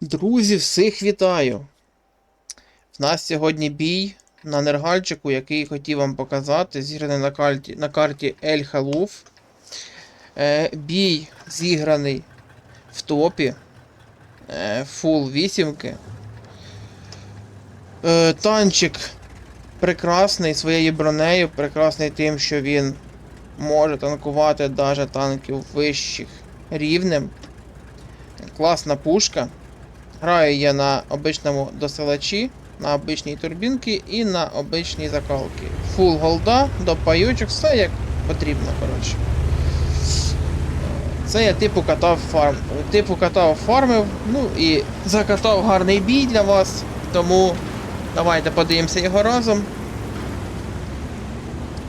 Друзі, всіх вітаю! В нас сьогодні бій на нергальчику, який хотів вам показати, зіграний на карті, на карті Ель Халуф. Е, бій зіграний в топі. Е, фул вісімки. Е, танчик прекрасний своєю бронею, прекрасний тим, що він може танкувати навіть танків вищих рівнем. Класна пушка. Граю я на обичному досилачі, на обичній турбінці і на обичній закалки. Фул голда, до пайочок, все як потрібно, коротше. Це я типу катав фарм. Типу катав фармив, ну і закатав гарний бій для вас. Тому давайте подивимося його разом.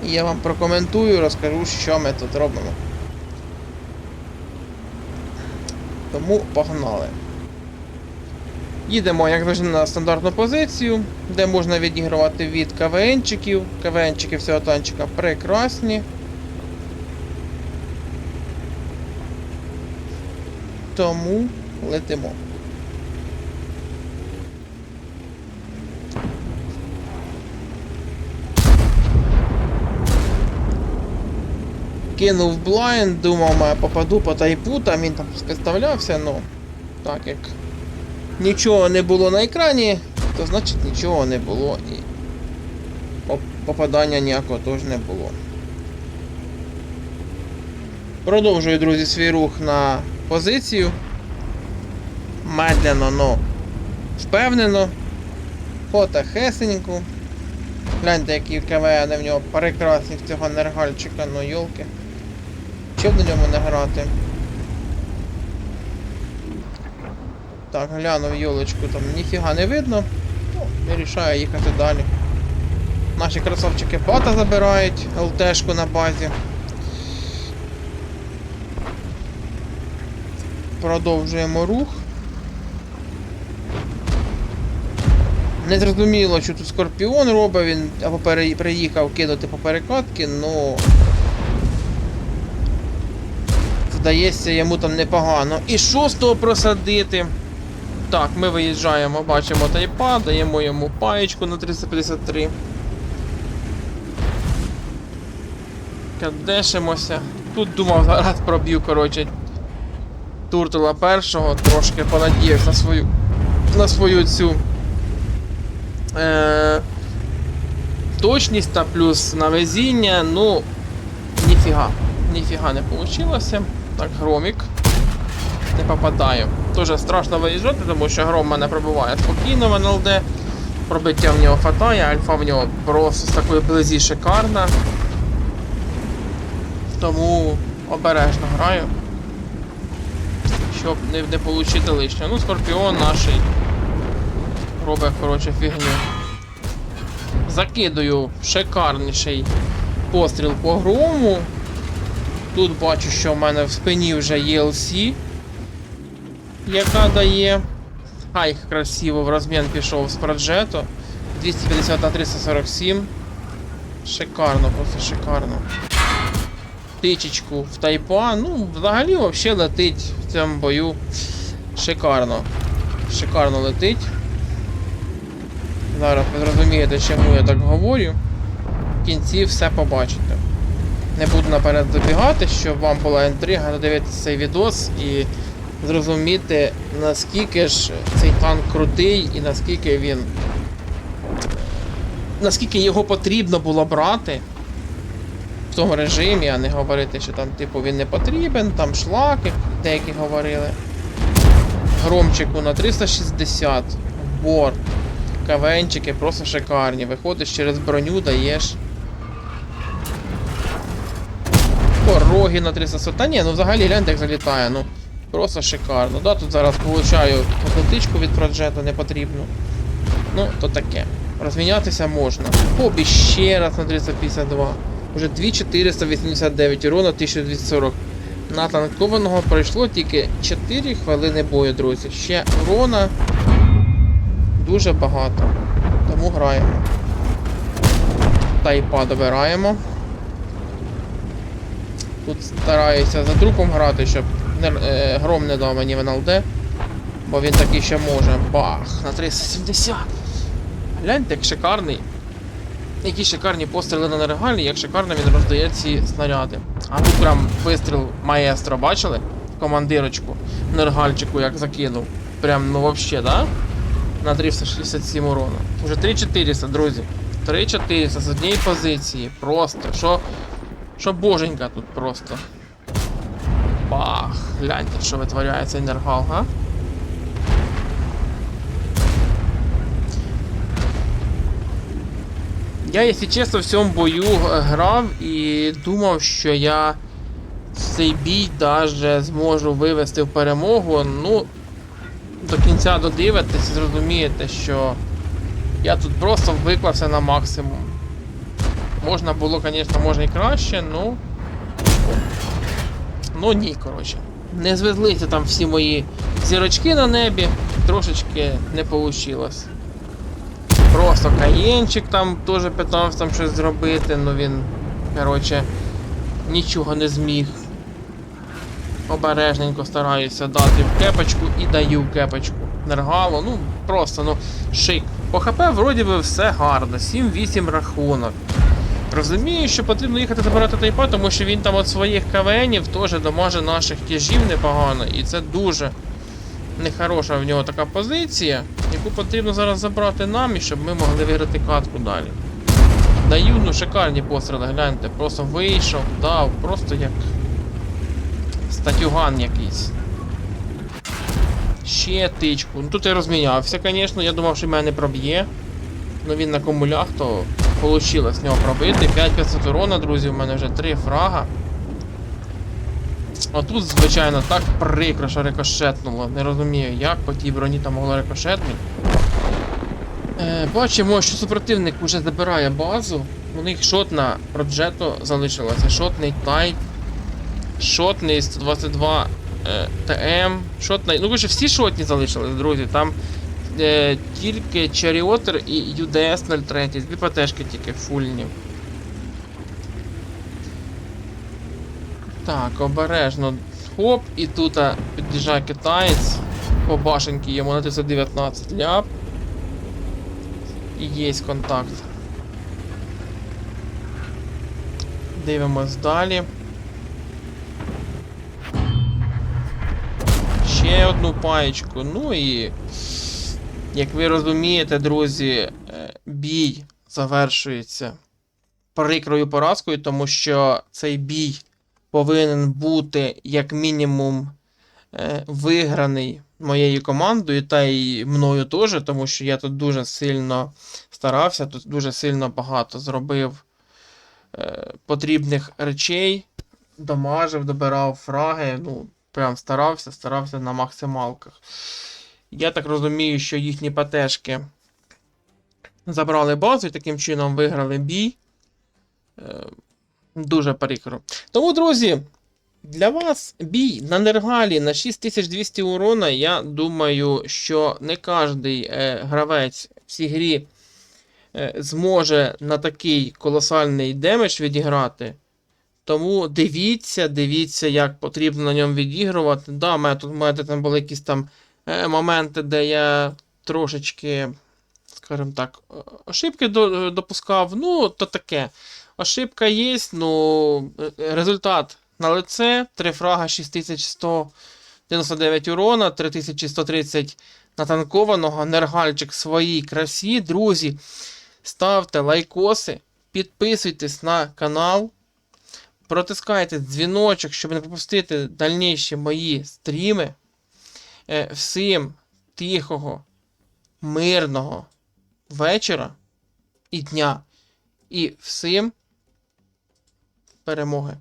І я вам прокоментую, розкажу, що ми тут робимо. Тому погнали. Їдемо, як завжди, на стандартну позицію, де можна відігравати від КВНчиків. КВНчики всього танчика прекрасні. Тому летимо. Кинув блайнд, думав, я попаду по тайпу, там він там представлявся, ну, так як нічого не було на екрані, то значить нічого не було і попадання ніякого теж не було. Продовжую, друзі, свій рух на позицію. Медленно, но впевнено. Потихесеньку. Гляньте, які КВН в нього прекрасні в цього нергальчика, ну йолки. Чим на ньому не грати? Так, глянув йолочку, там ніфіга не видно. Ну, вирішаю їхати далі. Наші красавчики бата забирають, ЛТшку на базі. Продовжуємо рух. Не зрозуміло, що тут Скорпіон робить, він або пере... приїхав кинути по перекатки, ну. Здається, йому там непогано. І шостого просадити. Так, ми виїжджаємо, бачимо тайпа, даємо йому паєчку на 353. Кадешимося. Тут думав, зараз проб'ю, коротше. Туртула першого, трошки понадіявся на свою на свою цю е, точність та плюс на везіння, ну, ніфіга. Ніфіга не вийшло. Так, громік. Не попадаю. Дуже страшно виїжджати, тому що гром мене пробиває спокійно в НЛД. Пробиття в нього хватає, альфа в нього просто з такої близі шикарна. Тому обережно граю. Щоб не, не отримати лишнього. Ну, Скорпіон наш робить, коротше, фігню. Закидую шикарніший постріл по грому. Тут бачу, що в мене в спині вже є LC, яка дає. Ай, красиво, в розмін пішов з проджету. 250 на 347. Шикарно, просто шикарно. Тичечку в тайпа. Ну, взагалі взагалі летить в цьому бою. Шикарно. Шикарно летить. Зараз ви зрозумієте, чому я так говорю. В кінці все побачите. Не буду наперед забігати, щоб вам була інтрига додивитися цей відос і зрозуміти, наскільки ж цей танк крутий і наскільки він. Наскільки його потрібно було брати в тому режимі, а не говорити, що там, типу, він не потрібен, там шлаки, деякі говорили. Громчику на 360, борт, кавенчики просто шикарні. Виходиш через броню, даєш. Пороги на 300. Та ні, ну взагалі гляньте, як залітає, ну просто шикарно. Да, тут зараз получаю косметичку від проджету не потрібно. Ну, то таке. Розмінятися можна. Хобі ще раз на 352. Уже 2489 урона 1240. Натанкованого пройшло тільки 4 хвилини бою, друзі. Ще урона дуже багато. Тому граємо. Тайпа добираємо. Тут стараюся за трупом грати, щоб гром не дав мені в НЛД. Бо він такий ще може. Бах! На 370. Гляньте, як шикарний. Які шикарні постріли на нерегалі, як шикарно він роздає ці снаряди. А тут прям вистріл маестро, бачили? Командирочку, нергальчику як закинув. Прям, ну вообще, да? На 367 урона. Уже 3400, друзі. 3400 з однієї позиції. Просто. Що. Що боженька тут просто. Бах! Гляньте, що витворяє цей нергал, га? Я, якщо чесно, в цьому бою е, грав і думав, що я цей бій даже зможу вивести в перемогу. Ну, до кінця додивитесь і зрозумієте, що я тут просто виклався на максимум. Можна було, звісно, можна і краще, ну. Ну ні, коротше. Не звезлися там всі мої зірочки на небі, трошечки не вийшло. Просто каєнчик там теж питався там щось зробити, ну він, коротше, нічого не зміг. Обережненько стараюся дати в кепочку і даю в кепочку. Нергало, ну просто, ну, шик. По ХП вроді би все гарно, 7-8 рахунок. Розумію, що потрібно їхати забирати тайпа, тому що він там от своїх КВНів теж домаже наших тяжів непогано, і це дуже нехороша в нього така позиція, яку потрібно зараз забрати нам, і щоб ми могли виграти катку далі. Даю, ну шикарні постріли, гляньте, просто вийшов, дав, просто як статюган якийсь. Ще тичку. Ну тут я розмінявся, звісно, я думав, що мене проб'є. Ну він на комулях, то вийшло з нього пробити. 5500 урона, друзі, у мене вже 3 фрага. А тут, звичайно, так прикро, що рикошетнуло. Не розумію, як по тій броні там могло рикошетнути. Е, бачимо, що супротивник вже забирає базу. У них шотна проджето залишилася. Шотний тайп. Шотний 122 е, ТМ. Шотний. Ну ви ж всі шотні залишились, друзі. Там е, тільки Чаріотер і UDS 03. Дві ПТшки тільки фульні. Так, обережно. Хоп, і тут під'їжджає китаєць. По башеньки йому на 319 ляп. І є контакт. Дивимось далі. Ще одну паєчку. Ну і. Як ви розумієте, друзі, е, бій завершується прикрою поразкою, тому що цей бій повинен бути як мінімум е, виграний моєю командою, та й мною теж, тому що я тут дуже сильно старався, тут дуже сильно багато зробив е, потрібних речей, домажив, добирав фраги, ну, прям старався, старався на максималках. Я так розумію, що їхні ПТшки забрали базу і таким чином виграли бій. Е, Дуже прикро. Тому, друзі, для вас бій на Нергалі на 6200 урона. Я думаю, що не кожен е, гравець в цій грі е, зможе на такий колосальний демедж відіграти. Тому дивіться, дивіться, як потрібно на ньому відігрувати. Да, мене тут мене там були якісь там моменти, де я трошечки, скажімо так, е, ошибки допускав. Ну, то таке. Ошибка є, ну е, результат на лице. 3 фрага 6199 урона, 3130 натанкованого, нергальчик своїй красі. Друзі, ставте лайкоси, підписуйтесь на канал, протискайте дзвіночок, щоб не пропустити дальніші мої стріми. Е, Всім тихого, мирного вечора і дня. І всім перемоги.